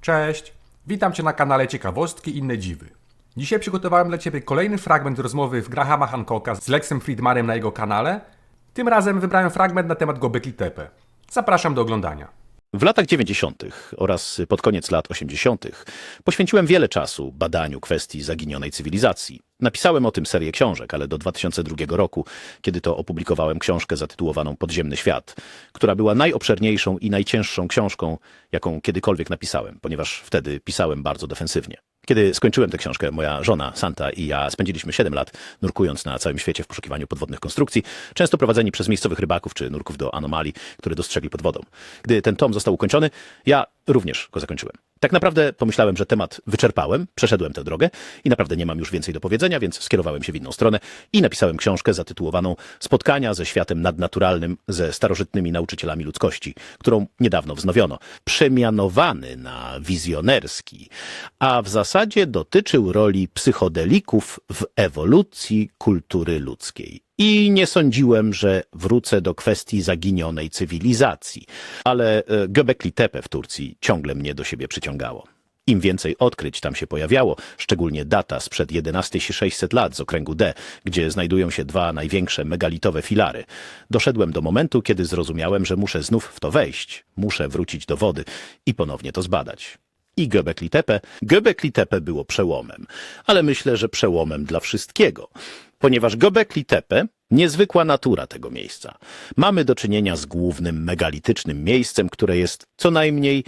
Cześć, witam Cię na kanale Ciekawostki i inne dziwy. Dzisiaj przygotowałem dla Ciebie kolejny fragment rozmowy w Grahama Hancocka z Lexem Friedmanem na jego kanale. Tym razem wybrałem fragment na temat Gobekli Tepe. Zapraszam do oglądania. W latach 90. oraz pod koniec lat 80. poświęciłem wiele czasu badaniu kwestii zaginionej cywilizacji. Napisałem o tym serię książek, ale do 2002 roku, kiedy to opublikowałem książkę zatytułowaną Podziemny Świat, która była najobszerniejszą i najcięższą książką, jaką kiedykolwiek napisałem, ponieważ wtedy pisałem bardzo defensywnie. Kiedy skończyłem tę książkę, moja żona Santa i ja spędziliśmy 7 lat nurkując na całym świecie w poszukiwaniu podwodnych konstrukcji, często prowadzeni przez miejscowych rybaków czy nurków do anomalii, które dostrzegli pod wodą. Gdy ten tom został ukończony, ja również go zakończyłem. Tak naprawdę pomyślałem, że temat wyczerpałem, przeszedłem tę drogę i naprawdę nie mam już więcej do powiedzenia, więc skierowałem się w inną stronę i napisałem książkę zatytułowaną Spotkania ze światem nadnaturalnym ze starożytnymi nauczycielami ludzkości, którą niedawno wznowiono. Przemianowany na wizjonerski, a w zasadzie dotyczył roli psychodelików w ewolucji kultury ludzkiej. I nie sądziłem, że wrócę do kwestii zaginionej cywilizacji, ale e, Göbekli Tepe w Turcji ciągle mnie do siebie przyciągało. Im więcej odkryć tam się pojawiało, szczególnie data sprzed 11600 lat z okręgu D, gdzie znajdują się dwa największe megalitowe filary, doszedłem do momentu, kiedy zrozumiałem, że muszę znów w to wejść, muszę wrócić do wody i ponownie to zbadać. I Göbekli Tepe, Göbekli Tepe było przełomem, ale myślę, że przełomem dla wszystkiego, ponieważ Göbekli Tepe niezwykła natura tego miejsca. Mamy do czynienia z głównym megalitycznym miejscem, które jest co najmniej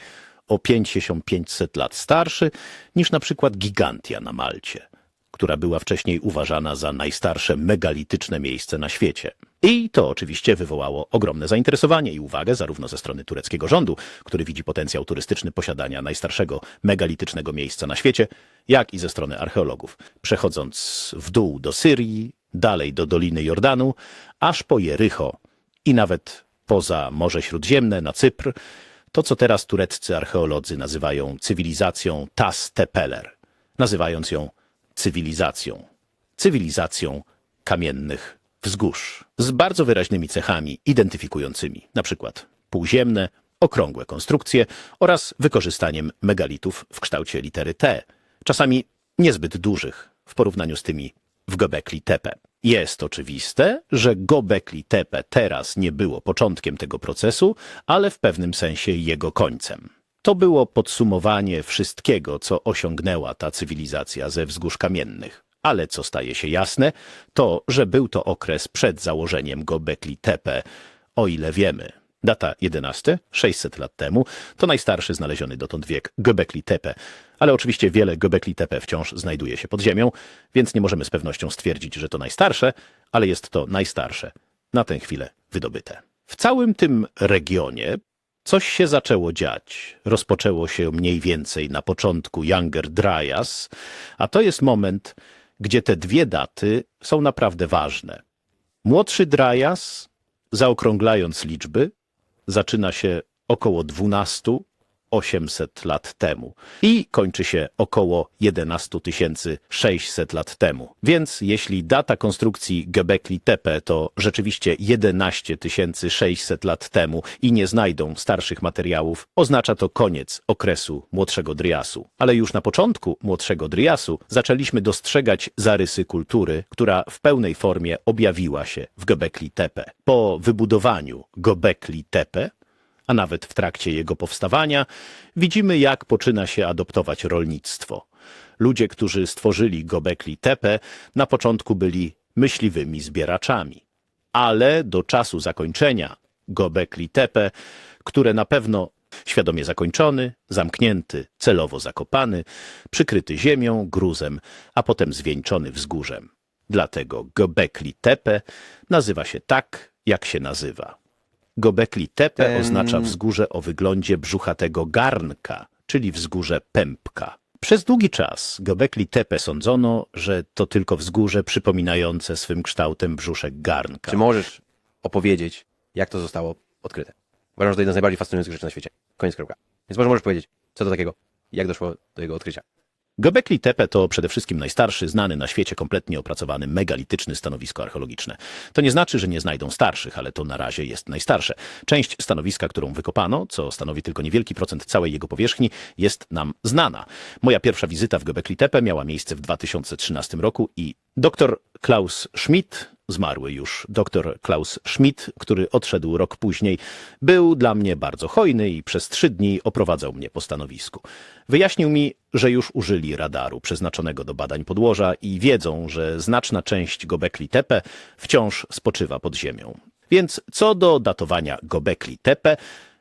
o 5500 lat starszy niż na przykład Gigantia na Malcie, która była wcześniej uważana za najstarsze megalityczne miejsce na świecie. I to oczywiście wywołało ogromne zainteresowanie i uwagę zarówno ze strony tureckiego rządu, który widzi potencjał turystyczny posiadania najstarszego megalitycznego miejsca na świecie, jak i ze strony archeologów. Przechodząc w dół do Syrii, dalej do Doliny Jordanu, aż po Jericho i nawet poza Morze Śródziemne na Cypr, to co teraz tureccy archeolodzy nazywają cywilizacją Tas Tepeler, nazywając ją cywilizacją. Cywilizacją kamiennych wzgórz z bardzo wyraźnymi cechami identyfikującymi, przykład półziemne, okrągłe konstrukcje oraz wykorzystaniem megalitów w kształcie litery T, czasami niezbyt dużych w porównaniu z tymi w Gobekli Tepe. Jest oczywiste, że Gobekli Tepe teraz nie było początkiem tego procesu, ale w pewnym sensie jego końcem. To było podsumowanie wszystkiego, co osiągnęła ta cywilizacja ze wzgórz kamiennych. Ale co staje się jasne, to, że był to okres przed założeniem Gobekli Tepe, o ile wiemy. Data 11, 600 lat temu, to najstarszy znaleziony dotąd wiek Göbekli Tepe, ale oczywiście wiele Göbekli Tepe wciąż znajduje się pod ziemią, więc nie możemy z pewnością stwierdzić, że to najstarsze, ale jest to najstarsze na tę chwilę wydobyte. W całym tym regionie coś się zaczęło dziać. Rozpoczęło się mniej więcej na początku Younger Dryas, a to jest moment, gdzie te dwie daty są naprawdę ważne. Młodszy Dryas, zaokrąglając liczby, zaczyna się około 12 800 lat temu i kończy się około 11 600 lat temu. Więc jeśli data konstrukcji Göbekli Tepe to rzeczywiście 11 600 lat temu i nie znajdą starszych materiałów, oznacza to koniec okresu młodszego Driasu. Ale już na początku młodszego Driasu zaczęliśmy dostrzegać zarysy kultury, która w pełnej formie objawiła się w Göbekli Tepe. Po wybudowaniu Göbekli Tepe a nawet w trakcie jego powstawania, widzimy, jak poczyna się adoptować rolnictwo. Ludzie, którzy stworzyli Gobekli Tepe, na początku byli myśliwymi zbieraczami. Ale do czasu zakończenia Gobekli Tepe, które na pewno świadomie zakończony, zamknięty, celowo zakopany, przykryty ziemią, gruzem, a potem zwieńczony wzgórzem. Dlatego Gobekli Tepe nazywa się tak, jak się nazywa. Gobekli Tepe Ten- oznacza wzgórze o wyglądzie brzuchatego garnka, czyli wzgórze pępka. Przez długi czas Gobekli Tepe sądzono, że to tylko wzgórze przypominające swym kształtem brzuszek garnka. Czy możesz opowiedzieć, jak to zostało odkryte? Uważam, że to jedna z najbardziej fascynujących rzeczy na świecie. Koniec kropka. Więc może możesz powiedzieć, co to takiego jak doszło do jego odkrycia. Göbekli Tepe to przede wszystkim najstarszy, znany na świecie kompletnie opracowany megalityczny stanowisko archeologiczne. To nie znaczy, że nie znajdą starszych, ale to na razie jest najstarsze. Część stanowiska, którą wykopano, co stanowi tylko niewielki procent całej jego powierzchni, jest nam znana. Moja pierwsza wizyta w Göbekli Tepe miała miejsce w 2013 roku i dr Klaus Schmidt, zmarły już dr Klaus Schmidt, który odszedł rok później, był dla mnie bardzo hojny i przez trzy dni oprowadzał mnie po stanowisku. Wyjaśnił mi, że już użyli radaru przeznaczonego do badań podłoża i wiedzą, że znaczna część Gobekli Tepe wciąż spoczywa pod ziemią. Więc co do datowania Gobekli Tepe,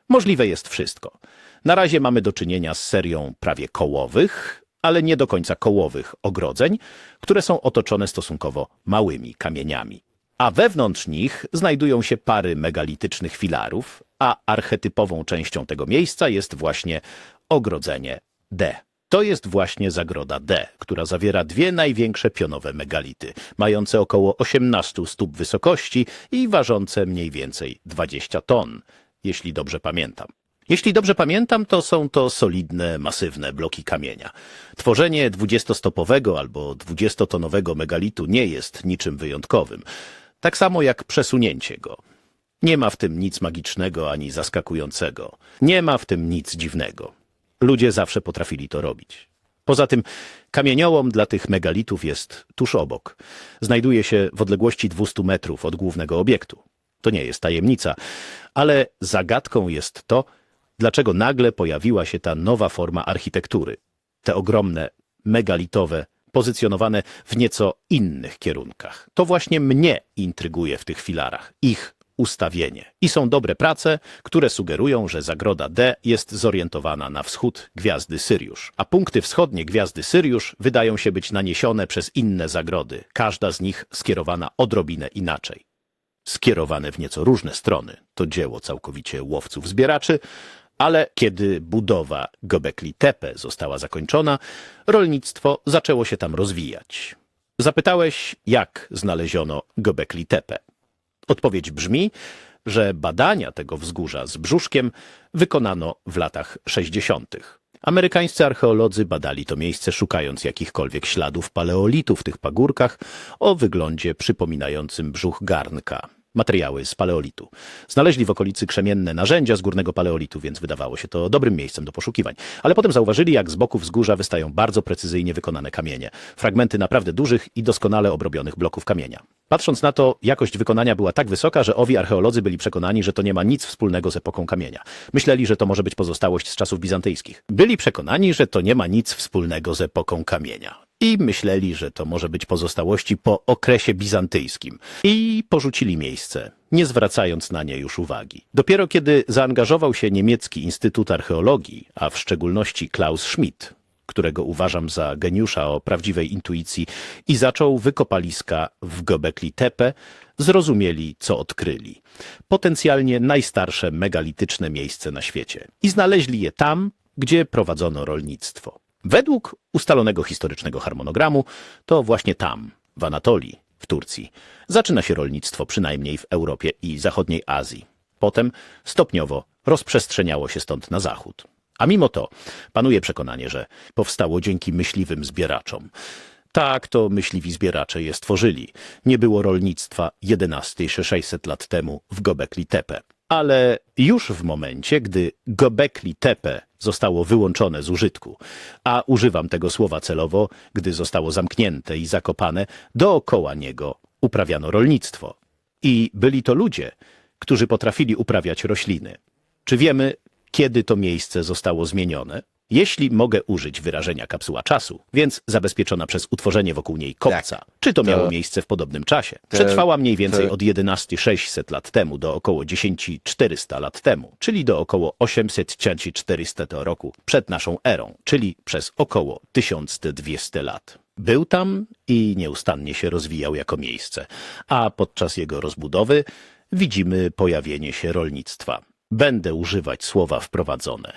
możliwe jest wszystko. Na razie mamy do czynienia z serią prawie kołowych, ale nie do końca kołowych ogrodzeń, które są otoczone stosunkowo małymi kamieniami. A wewnątrz nich znajdują się pary megalitycznych filarów, a archetypową częścią tego miejsca jest właśnie ogrodzenie D. To jest właśnie zagroda D, która zawiera dwie największe pionowe megality, mające około 18 stóp wysokości i ważące mniej więcej 20 ton, jeśli dobrze pamiętam. Jeśli dobrze pamiętam, to są to solidne, masywne bloki kamienia. Tworzenie 20-stopowego albo 20-tonowego megalitu nie jest niczym wyjątkowym. Tak samo jak przesunięcie go. Nie ma w tym nic magicznego ani zaskakującego. Nie ma w tym nic dziwnego. Ludzie zawsze potrafili to robić. Poza tym kamieniołom dla tych megalitów jest tuż obok. Znajduje się w odległości 200 metrów od głównego obiektu. To nie jest tajemnica, ale zagadką jest to, dlaczego nagle pojawiła się ta nowa forma architektury. Te ogromne, megalitowe, pozycjonowane w nieco innych kierunkach. To właśnie mnie intryguje w tych filarach, ich ustawienie. I są dobre prace, które sugerują, że zagroda D jest zorientowana na wschód gwiazdy Syriusz, a punkty wschodnie gwiazdy Syriusz wydają się być naniesione przez inne zagrody, każda z nich skierowana odrobinę inaczej. Skierowane w nieco różne strony, to dzieło całkowicie łowców-zbieraczy, ale kiedy budowa Göbekli Tepe została zakończona, rolnictwo zaczęło się tam rozwijać. Zapytałeś, jak znaleziono Göbekli Tepe. Odpowiedź brzmi, że badania tego wzgórza z brzuszkiem wykonano w latach 60. Amerykańscy archeolodzy badali to miejsce, szukając jakichkolwiek śladów paleolitu w tych pagórkach o wyglądzie przypominającym brzuch garnka. Materiały z paleolitu. Znaleźli w okolicy krzemienne narzędzia z górnego paleolitu, więc wydawało się to dobrym miejscem do poszukiwań. Ale potem zauważyli, jak z boku wzgórza wystają bardzo precyzyjnie wykonane kamienie. Fragmenty naprawdę dużych i doskonale obrobionych bloków kamienia. Patrząc na to, jakość wykonania była tak wysoka, że owi archeolodzy byli przekonani, że to nie ma nic wspólnego z epoką kamienia. Myśleli, że to może być pozostałość z czasów bizantyjskich. Byli przekonani, że to nie ma nic wspólnego z epoką kamienia. I myśleli, że to może być pozostałości po okresie bizantyjskim. I porzucili miejsce, nie zwracając na nie już uwagi. Dopiero kiedy zaangażował się niemiecki Instytut Archeologii, a w szczególności Klaus Schmidt, którego uważam za geniusza o prawdziwej intuicji, i zaczął wykopaliska w Göbekli Tepe, zrozumieli, co odkryli. Potencjalnie najstarsze megalityczne miejsce na świecie. I znaleźli je tam, gdzie prowadzono rolnictwo. Według ustalonego historycznego harmonogramu, to właśnie tam, w Anatolii, w Turcji, zaczyna się rolnictwo, przynajmniej w Europie i zachodniej Azji. Potem stopniowo rozprzestrzeniało się stąd na zachód. A mimo to panuje przekonanie, że powstało dzięki myśliwym zbieraczom. Tak to myśliwi zbieracze je stworzyli. Nie było rolnictwa 11 czy 600 lat temu w Gobekli Tepe. Ale już w momencie, gdy Gobekli Tepe zostało wyłączone z użytku, a używam tego słowa celowo, gdy zostało zamknięte i zakopane, dookoła niego uprawiano rolnictwo. I byli to ludzie, którzy potrafili uprawiać rośliny. Czy wiemy, kiedy to miejsce zostało zmienione? Jeśli mogę użyć wyrażenia kapsuła czasu, więc zabezpieczona przez utworzenie wokół niej kopca. Tak. Czy to miało miejsce w podobnym czasie? Przetrwała mniej więcej od 11 lat temu do około 10 400 lat temu, czyli do około 800 400 roku przed naszą erą, czyli przez około 1200 lat. Był tam i nieustannie się rozwijał jako miejsce, a podczas jego rozbudowy widzimy pojawienie się rolnictwa. Będę używać słowa wprowadzone.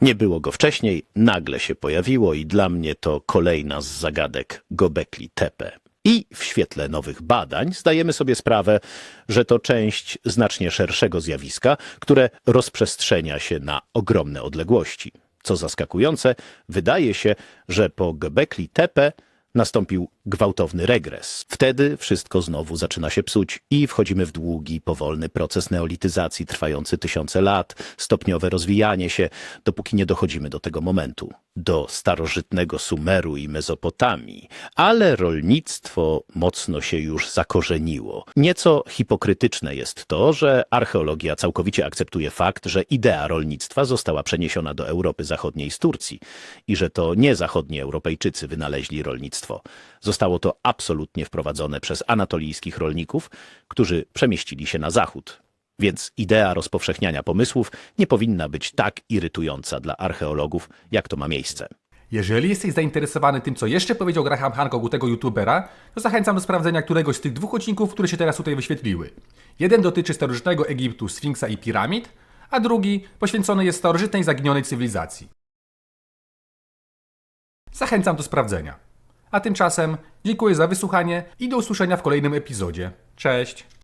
Nie było go wcześniej, nagle się pojawiło i dla mnie to kolejna z zagadek Gobekli Tepe. I w świetle nowych badań zdajemy sobie sprawę, że to część znacznie szerszego zjawiska, które rozprzestrzenia się na ogromne odległości. Co zaskakujące, wydaje się, że po Göbekli Tepe nastąpił gwałtowny regres. Wtedy wszystko znowu zaczyna się psuć i wchodzimy w długi, powolny proces neolityzacji trwający tysiące lat, stopniowe rozwijanie się, dopóki nie dochodzimy do tego momentu, do starożytnego Sumeru i Mezopotamii. Ale rolnictwo mocno się już zakorzeniło. Nieco hipokrytyczne jest to, że archeologia całkowicie akceptuje fakt, że idea rolnictwa została przeniesiona do Europy Zachodniej z Turcji i że to nie zachodni Europejczycy wynaleźli rolnictwo. Zostało to absolutnie wprowadzone przez anatolijskich rolników, którzy przemieścili się na zachód. Więc idea rozpowszechniania pomysłów nie powinna być tak irytująca dla archeologów, jak to ma miejsce. Jeżeli jesteś zainteresowany tym, co jeszcze powiedział Graham Hancock u tego youtubera, to zachęcam do sprawdzenia któregoś z tych dwóch odcinków, które się teraz tutaj wyświetliły. Jeden dotyczy starożytnego Egiptu, Sfinksa i piramid, a drugi poświęcony jest starożytnej zaginionej cywilizacji. Zachęcam do sprawdzenia. A tymczasem dziękuję za wysłuchanie i do usłyszenia w kolejnym epizodzie. Cześć!